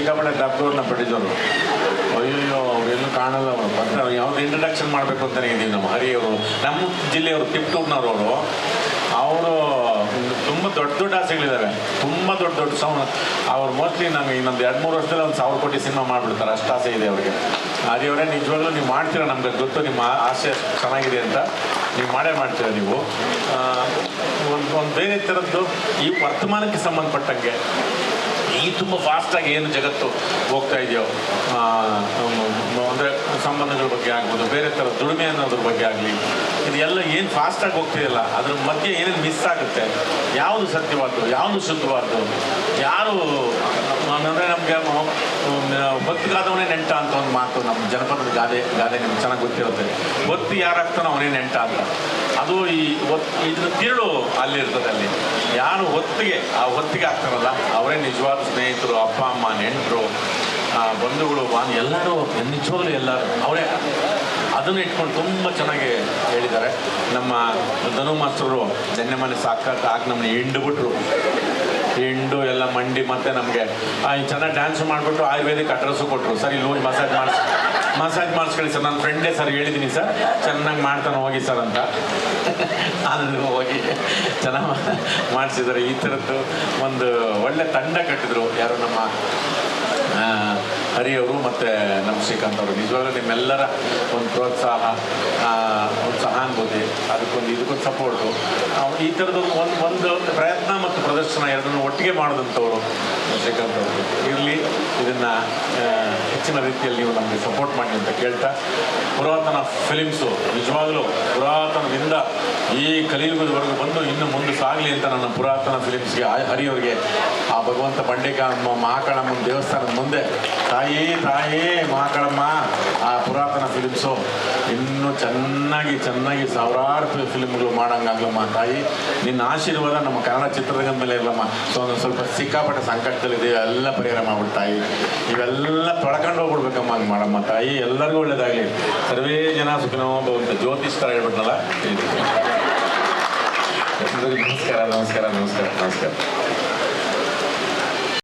ಸಿಕ್ಕಾಪಟ್ಟೆ ಡಾಕ್ಟರ್ನ ಪಡೆದವರು ಅಯ್ಯೋ ಅವರೆಲ್ಲೂ ಕಾಣಲ್ಲ ಅವರು. ಬರ್ತಾರೆ ಯಾವ್ದು ಇಂಟ್ರಡಕ್ಷನ್ ಮಾಡಬೇಕು ಅಂತಲೇ ಇದ್ದೀವಿ ನಮ್ಮ ಹರಿಯವರು. ನಮ್ಮ ಜಿಲ್ಲೆಯವರು ತಿಪ್ಟೂರ್ನವ್ರು ಅವರು. ಅವರು ತುಂಬ ದೊಡ್ಡ ದೊಡ್ಡ ಆಸೆಗಳಿದ್ದಾವೆ ತುಂಬ ದೊಡ್ಡ ದೊಡ್ಡ ಸೌಂಡ್ ಅವ್ರು ಮೋಸ್ಟ್ಲಿ ನಮಗೆ ಇನ್ನೊಂದು ಎರಡು ಮೂರು ವರ್ಷದಲ್ಲಿ ಒಂದು ಸಾವಿರ ಕೋಟಿ ಸಿನಿಮಾ ಮಾಡಿಬಿಡ್ತಾರೆ. ಅಷ್ಟು ಆಸೆ ಇದೆ ಅವರಿಗೆ. ಹರಿಯವರೇ, ನಿಜವಾಗ್ಲೂ ನೀವು ಮಾಡ್ತೀರಾ ನಮಗೆ ಗೊತ್ತು. ನಿಮ್ಮ ಆಸೆ ಚೆನ್ನಾಗಿದೆ ಅಂತ ನೀವು ಮಾಡೇ ಮಾಡ್ತೀರಾ ನೀವು. ಒಂದು ಒಂದು ಬೇರೆ ಥರದ್ದು ಈ ವರ್ತಮಾನಕ್ಕೆ ಸಂಬಂಧಪಟ್ಟಂಗೆ ಈ ತುಂಬ ಫಾಸ್ಟಾಗಿ ಏನು ಜಗತ್ತು ಹೋಗ್ತಾ ಇದೆಯೋ ಅಂದರೆ ಸಂಬಂಧಗಳ ಬಗ್ಗೆ ಆಗ್ಬೋದು, ಬೇರೆ ಥರ ದುಡಿಮೆ ಅನ್ನೋದ್ರ ಬಗ್ಗೆ ಆಗಲಿ, ಇದೆಲ್ಲ ಏನು ಫಾಸ್ಟಾಗಿ ಹೋಗ್ತಿದೆಯಲ್ಲ ಅದ್ರ ಮಧ್ಯೆ ಏನೇನು ಮಿಸ್ ಆಗುತ್ತೆ, ಯಾವುದು ಸತ್ಯವಾದ್ದು, ಯಾವುದು ಶುದ್ಧವಾದ್ದು, ಯಾರು ಅಂದರೆ ನಮಗೆ ಭಕ್ತಿಗಾದವನೇ ನೆಂಟ ಅಂತ ಒಂದು ಮಾತು ನಮ್ಮ ಜನಪದ ಗಾದೆ ಗಾದೆ ನಿಮ್ಗೆ ಚೆನ್ನಾಗಿ ಗೊತ್ತಿರುತ್ತೆ. ಭಕ್ತಿ ಯಾರಾಗ್ತಾನೋ ಅವನೇ ನೆಂಟ ಅಂತ. ಅದು ಈ ಒತ್ತು ಇದ್ರ ತಿರುಳು ಅಲ್ಲಿರ್ತದೆ ಅಲ್ಲಿ. ಯಾರು ಹೊತ್ತಿಗೆ ಆ ಹೊತ್ತಿಗೆ ಆಗ್ತಾರಲ್ಲ, ಅವರೇ ನಿಜವಾದ ಸ್ನೇಹಿತರು, ಅಪ್ಪ, ಅಮ್ಮ, ನೆಂಟರು ಬಂಧುಗಳು ಬಾಂಧು ಎಲ್ಲರೂ ನಿಜವಾಗ್ಲೂ ಎಲ್ಲರೂ ಅವರೇ. ಅದನ್ನು ಇಟ್ಕೊಂಡು ತುಂಬ ಚೆನ್ನಾಗಿ ಹೇಳಿದ್ದಾರೆ. ನಮ್ಮ ಧನು ಮಾಸ್ತರು ನೆನ್ನೆ ಮನೆ ಸಾಕಾಗ ಆಗ ನಮ್ಮನ್ನ ಹಿಂಡು ಬಿಟ್ರು ಹಿಂಡು ಎಲ್ಲ ಮಂಡಿ ಮತ್ತೆ ನಮಗೆ ಚೆನ್ನಾಗಿ ಡ್ಯಾನ್ಸ್ ಮಾಡಿಬಿಟ್ಟು ಆಯುರ್ವೇದಿಕ್ ಅಡ್ರೆಸ್ಸು ಕೊಟ್ಟರು ಸರಿ ಹೋಗಿ ಮಸಾಜ್ ಮಾಡಿಸ್. ಮಸಾಜ್ ಮಾಡಿಸ್ಕೊಳ್ಳಿ ಸರ್. ನನ್ನ ಫ್ರೆಂಡೇ ಸರ್ ಹೇಳಿದ್ದೀನಿ ಸರ್. ಚೆನ್ನಾಗಿ ಮಾಡ್ತಾನೆ, ಹೋಗಿ ಸರ್ ಅಂತ. ಅಲ್ಲಿ ಹೋಗಿ ಚೆನ್ನಾಗಿ ಮಾಡಿಸಿದ್ದಾರೆ ಈ ಥರದ್ದು ಒಂದು ಒಳ್ಳೆ ತಂಡ ಕಟ್ಟಿದ್ರು ಯಾರು ನಮ್ಮ ಹರಿಯವರು ಮತ್ತು ನಮ್ಮ ಶ್ರೀಕಾಂತ್ ಅವರು ನಿಜವಾಗ್ಲೂ ನಿಮ್ಮೆಲ್ಲರ ಒಂದು ಪ್ರೋತ್ಸಾಹ ಒಂದು ಸಹಾನುಭೂತಿ, ಅದಕ್ಕೊಂದು ಇದಕ್ಕೊಂದು ಸಪೋರ್ಟು ಈ ಥರದ್ದು ಒಂದು ಒಂದು ಪ್ರಯತ್ನ ಮತ್ತು ಪ್ರದರ್ಶನ ಎರಡನ್ನು ಒಟ್ಟಿಗೆ ಮಾಡಿದಂಥವ್ರು ಶ್ರೀಕಾಂತ್ ಅವರು ಇರಲಿ, ಇದನ್ನು ಹೆಚ್ಚಿನ ರೀತಿಯಲ್ಲಿ ನೀವು ನಮಗೆ ಸಪೋರ್ಟ್ ಮಾಡಿ ಅಂತ ಕೇಳ್ತಾ, ಪುರಾತನ ಫಿಲಿಮ್ಸು ನಿಜವಾಗಲೂ ಪುರಾತನದಿಂದ ಈ ಕಲಿಯುಗದವರೆಗೂ ಬಂದು ಇನ್ನು ಮುಂದೆ ಸಾಗಲಿ ಅಂತ ನನ್ನ ಪುರಾತನ ಫಿಲಿಮ್ಸ್ಗೆ ಹರಿಯವರಿಗೆ ಆ ಭಗವಂತ ಬಂಡೇಕ ಮಹಾಕಾಳಮ್ಮನ ದೇವಸ್ಥಾನದ ಮುಂದೆ ತಾಯಿ ತಾಯಿ ಮಾಕಳಮ್ಮ ಆ ಪುರಾತನ ಫಿಲಿಮ್ಸು ಇನ್ನೂ ಚೆನ್ನಾಗಿ ಚೆನ್ನಾಗಿ ಸಾವಿರಾರು ಫಿಲ್ಮ್ಗಳು ಮಾಡೋಂಗಾಗ್ಲಮ್ಮ ತಾಯಿ. ನಿನ್ನ ಆಶೀರ್ವಾದ ನಮ್ಮ ಕನ್ನಡ ಚಿತ್ರರಂಗದ ಮೇಲೆ ಇರಲಮ್ಮ ಸೊ ಒಂದು ಸ್ವಲ್ಪ ಸಿಕ್ಕಾಪಟ್ಟೆ ಸಂಕಟದಲ್ಲಿದೆ ಎಲ್ಲ ಪರಿಹಾರ ಮಾಡ್ಬಿಟ್ಟು ತಾಯಿ. ಇವೆಲ್ಲ ತೊಳ್ಕೊಂಡು ಹೋಗ್ಬಿಡ್ಬೇಕಮ್ಮ ಹಂಗೆ ಮಾಡಮ್ಮ ತಾಯಿ. ಎಲ್ಲರಿಗೂ ಒಳ್ಳೇದಾಗಲಿ. ಸರ್ವೇ ಜನ ಸುಖಿನೋ ಭವಂತು. ಜ್ಯೋತಿಷ್ ಥರ ಹೇಳ್ಬಿಟ್ನಲ್ಲ ನಮಸ್ಕಾರ ನಮಸ್ಕಾರ ನಮಸ್ಕಾರ ನಮಸ್ಕಾರ.